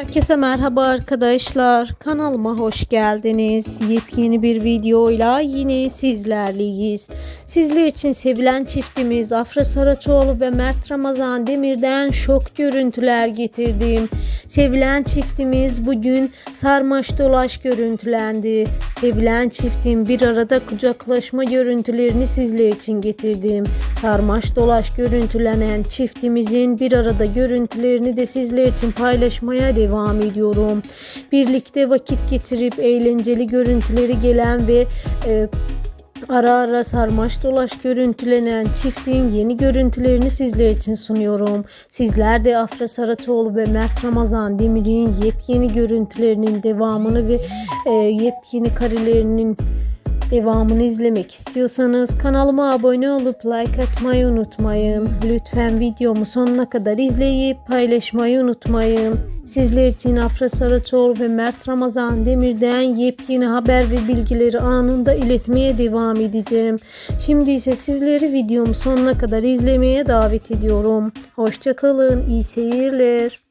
Herkese merhaba arkadaşlar. Kanalıma hoş geldiniz. Yepyeni bir videoyla yine sizlerleyiz. Sizler için sevilen çiftimiz Afra Saraçoğlu ve Mert Ramazan Demir'den şok görüntüler getirdim. Sevilen çiftimiz bugün sarmaş dolaş görüntülendi. Sevilen çiftin bir arada kucaklaşma görüntülerini sizler için getirdim. Sarmaş dolaş görüntülenen çiftimizin bir arada görüntülerini de sizler için paylaşmaya devam ediyorum. Birlikte vakit geçirip eğlenceli görüntüleri gelen ve e, Ara ara sarmaş dolaş görüntülenen çiftin yeni görüntülerini sizler için sunuyorum. Sizler de Afra Saraçoğlu ve Mert Ramazan Demir'in yepyeni görüntülerinin devamını ve e, yepyeni karelerinin devamını izlemek istiyorsanız kanalıma abone olup like atmayı unutmayın. Lütfen videomu sonuna kadar izleyip paylaşmayı unutmayın. Sizler için Afra Saraçoğlu ve Mert Ramazan Demir'den yepyeni haber ve bilgileri anında iletmeye devam edeceğim. Şimdi ise sizleri videomu sonuna kadar izlemeye davet ediyorum. Hoşçakalın, iyi seyirler.